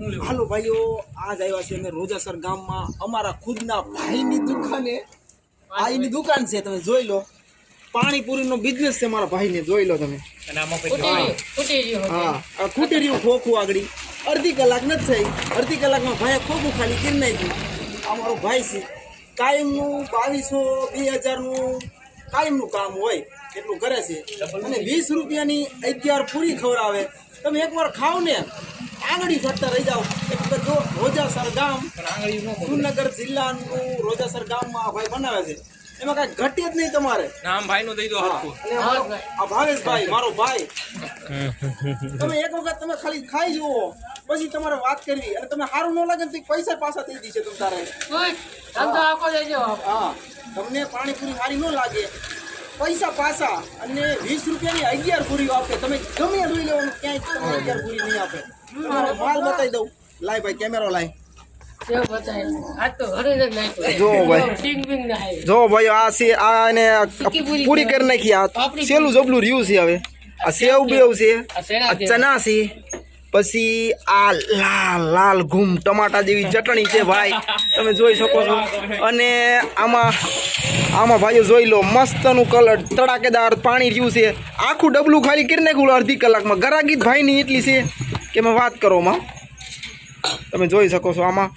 હાલો ભાઈઓ આજ આવ્યા છે અમે રોજાસર ગામમાં. અમારા ખુદના ભાઈની દુકાને આ દુકાન છે તમે જોઈ લો. પાણીપુરીનો બિઝનેસ છે મારા ભાઈને જોઈ લો તમે. હા ખૂટી રહ્યું ખોખું આગળ. અડધી કલાક નથી થઈ. અડધી કલાકમાં ભાઈએ ખોખું ખાલી કેમ નાખ્યું. અમારો ભાઈ છે. કાયમનું બાવીસો બે હજારનું કાયમનું કામ હોય એટલું કરે છે. અને વીસ રૂપિયાની અગિયાર પૂરી ખવડાવે. તમે એકવાર ખાવ ને આંગળી ફરતા રહી જાઓ. એક વખત જો રોજાસર ગામ સુરનગર જિલ્લાનું રોજાસર ગામમાં આ ભાઈ બનાવે છે. એમાં કાંઈ ઘટે જ નહીં તમારે. નામ ભાઈ નું દઈ દો આ ભાવેશભાઈ મારો ભાઈ. તમે એક વખત તમે ખાલી ખાઈ જુઓ. પછી તમારે વાત કરવી. અને તમે સારું ન લાગે ને તો પૈસા પાછા થઈ દીશે તમ તારે. હા. તમને પાણીપુરી સારી ન લાગે. પૈસા પાછા. અને વીસ રૂપિયાની અગિયાર પૂરીઓ આપે. તમે ગમે એ જોઈ લેવાનું ક્યાંય તમને અગિયાર પૂરી નહીં આપે. માલ બતાવી દઉં. લાય ભાઈ કેમેરો લાય. જો ભાઈ. જો ભાઈ આ છે આ એને પૂરી કરી નાખી. આ સેલું જબલું રહ્યું છે હવે. આ સેવ બેવ છે. આ ચના છે. પછી આ લાલ લાલ ઘૂમ ટમાટા જેવી ચટણી છે ભાઈ. તમે જોઈ શકો છો. અને આમાં આમાં ભાઈઓ જોઈ લો, મસ્તનું કલર, તડાકેદાર પાણી રહ્યું છે. આખું ડબલું ખાલી કરી નાખ્યું અડધી કલાકમાં. ગરાગીત ભાઈની એટલી છે કે મેં વાત કરો માં તમે જોઈ શકો છો આમાં.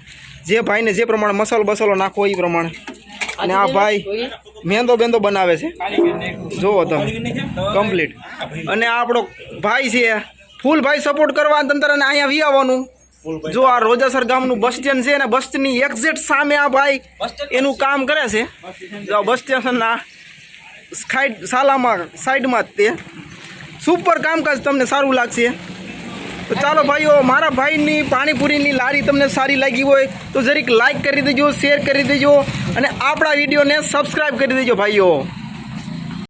જે ભાઈને જે પ્રમાણે મસાલો બસાલો નાખો એ પ્રમાણે. અને આ ભાઈ મેંદો બેંદો બનાવે છે. જુઓ તમે. કમ્પ્લીટ અને આ આપણો ભાઈ છે. ફૂલ ભાઈ સપોર્ટ કરવા તંત્રને અહીંયા વી આવવાનું જો આ રોજાસર ગામનું બસ સ્ટેન્ડ છે અને બસ સ્ટેન્ડની એક્ઝેક્ટ સામે આ ભાઈ એનું કામ કરે છે. જો બસ સ્ટેશનના સાઈડ સાલામાં સાઈડમાં જ તે. સુપર કામકાજ તમને સારું લાગશે. તો ચાલો ભાઈઓ મારા ભાઈની પાણીપુરીની લારી તમને સારી લાગી હોય તો જરીક લાઈક કરી દેજો શેર કરી દેજો અને આપણા વિડીયોને સબસ્ક્રાઈબ કરી દેજો ભાઈઓ.